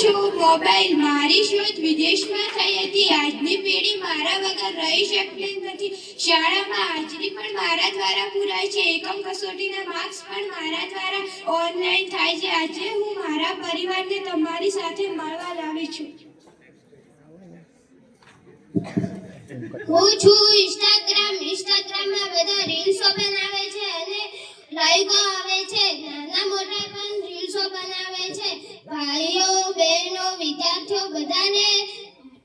શું મોબાઈલ મારી શોધ વિદેશમાં થઈ હતી. આજની પેઢી મારા વગર રહી શકતી નથી. શાળામાં હાજરી પણ મારા દ્વારા પુરાય છે. એકમ કસોટીના માર્ક્સ પણ મારા દ્વારા ઓનલાઈન થાય છે. આજે હું મારા પરિવારને તમારી સાથે મળવા લાવી છું. હું છું ઇન્સ્ટાગ્રામ ઇન્સ્ટાગ્રામમાં બધા રીલ્સો બનાવે છે અને લાઈકો આવે છે. નાના મોટા પણ રીલ્સો બનાવે છે. ભાઈઓ, બહેનો, વિદ્યાર્થીઓ બધાને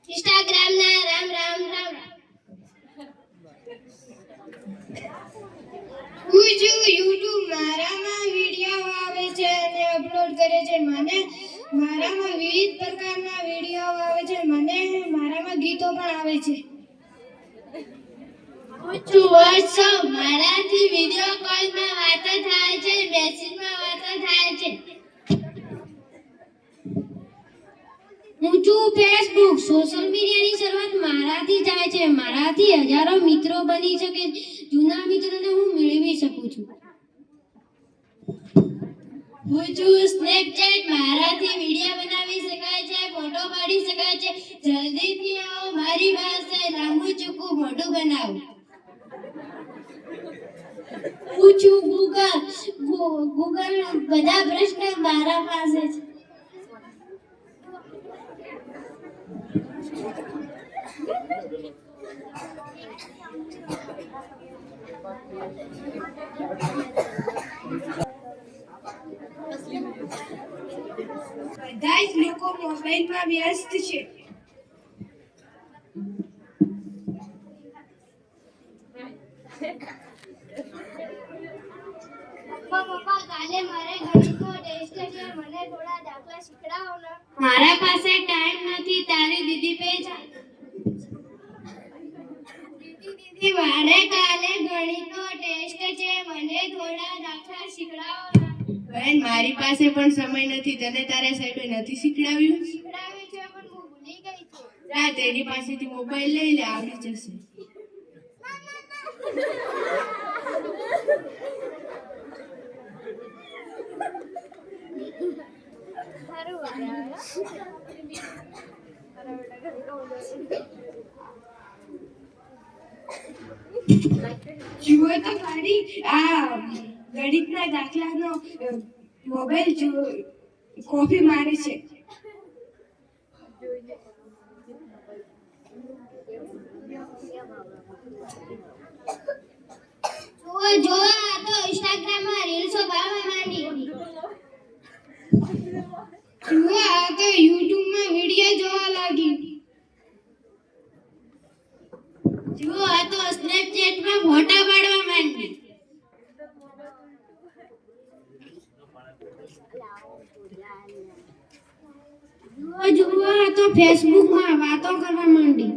ઇન્સ્ટાગ્રામના રામ રામ રામ હું છું યુટ્યુબ મારામાં વીડિયો આવે છે અને અપલોડ કરે છે, મને મારામાં વિવિધ પ્રકારના વીડિયો આવે છે, મને મારામાં ગીતો પણ આવે છે. હું છું મારાથી વીડિયો કોલમાં વાતો થાય છે, મેસેજમાં વાતો થાય છે. છું ફેસબુક સોશિયલ મીડિયાની શરૂઆત મારાથી થાય છે. મારાથી હજારો મિત્રો બની શકે. જૂના મિત્રોને હું મેળવી શકું છું. ઊંચું સ્નેપચેટ મારાથી વીડિયો બનાવી શકાય છે ફોટો પાડી શકાય છે. જલ્દીથી આવો મારી પાસે. લાંબુ ચૂકું મોટું બનાવો. ઊંચું ગૂગલ ગૂગલ બધા પ્રશ્ન મારા પાસે છે. બધા જ લોકો મોબાઈલમાં વ્યસ્ત છે. મારે છે. મને થોડા દાખલા શીખડાવો મારા પાસે ટાઈમ નથી તારી દીદી પે જા મારે કાલે ગણિતનો ટેસ્ટ છે. મને થોડા દાખલા શીખડાવો બેન મારી પાસે પણ સમય નથી. તને તારા સાહેબે નથી શીખડાવ્યું? શીખડાવ્યું છે પણ હું ભૂલી ગઈ છું. જા તેની પાસેથી મોબાઈલ લઈ લે આવડી જશે. જુઓ તો મારી આ ગણિતના દાખલાનો મોબાઈલ જો, કોપી મારે છે. જોવા તો ઇન્સ્ટાગ્રામમાં રીલ્સો બનાવવા માંડી. જોવા તો યુટ્યુબમાં વીડિયો જોવા લાગી જુઓ આ તો સ્નેપચેટમાં ફોટા પાડવા માંડી. જુઓ જુઓ તો ફેસબુકમાં વાતો કરવા માંડી.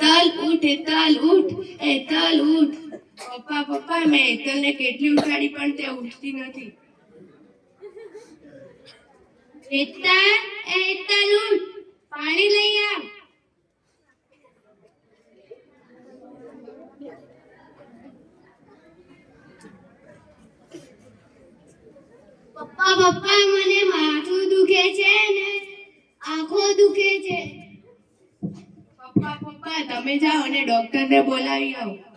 તલ ઉઠ તલ ઉઠ એતલ ઉઠ. પપ્પા પપ્પા, મેં એતલને કેટલી ઉઠાડી પણ તે ઉઠતી નથી. પાણી લઈ આવ. પપ્પા પપ્પા, મને માથું દુખે છે ને આંખો દુખે છે. પપ્પા પપ્પા, તમે જાઓ અને ડોક્ટરને બોલાવી આવો.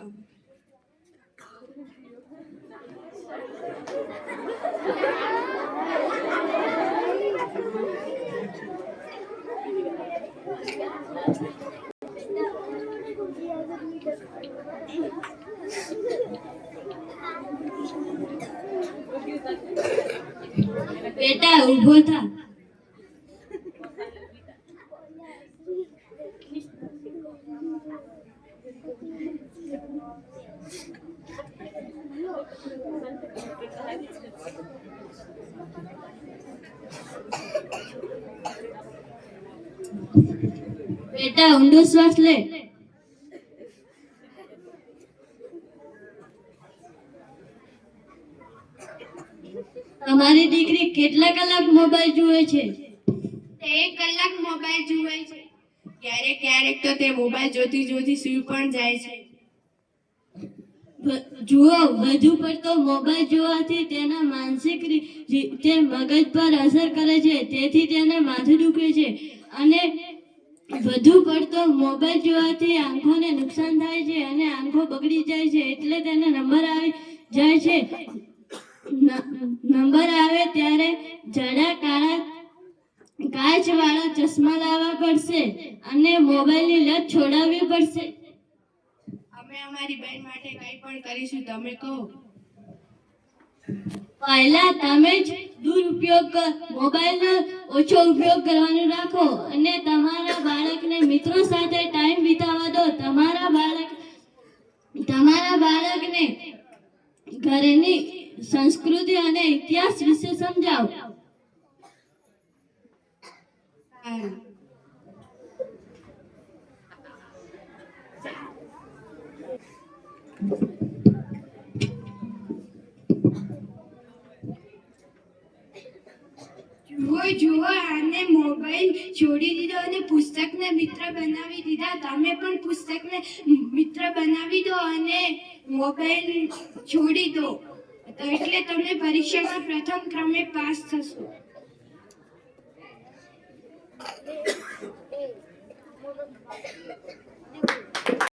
બેટા ઊભો થા બેટા, ઊંડો શ્વાસ લે. તમારી દીકરી કેટલા કલાક મોબાઈલ જુએ છે? એક કલાક મોબાઈલ જુએ છે. ક્યારેક ક્યારેક તો તે મોબાઈલ જોતી જોતી સુઈ પણ જાય છે. જુઓ વધુ પડતો મોબાઈલ જોવાથી તેના માનસિક રીતે મગજ પર અસર કરે છે, તેથી તેને માથું દુખે છે. અને વધુ પડતો મોબાઈલ જોવાથી આંખોને નુકસાન થાય છે અને આંખો બગડી જાય છે, એટલે તેને નંબર આવી જાય છે. નંબર આવે ત્યારે જાડા કાળા કાચવાળા ચશ્મા લાવવા પડશે અને મોબાઈલની લત છોડાવવી પડશે. અમે અમારી બહેન માટે કંઈ પણ કરીશું તમે કહો. પહેલા તમે જ દુરુપયોગ મોબાઈલનો ઓછો ઉપયોગ કરવાનું રાખો અને તમારા બાળકને મિત્રો સાથે ટાઈમ વિતાવવા દો. તમારા બાળક તમારા બાળકને ઘરેની સંસ્કૃતિ અને ઇતિહાસ વિશે સમજાવો. જુઓ જુઓ આને મોબાઈલ છોડી દીધો અને પુસ્તકને મિત્ર બનાવી દીધા. તમે પણ પુસ્તકને મિત્ર બનાવી દો અને મોબાઈલ છોડી દો. એટલે તમે પરીક્ષામાં પ્રથમ ક્રમે પાસ થશો.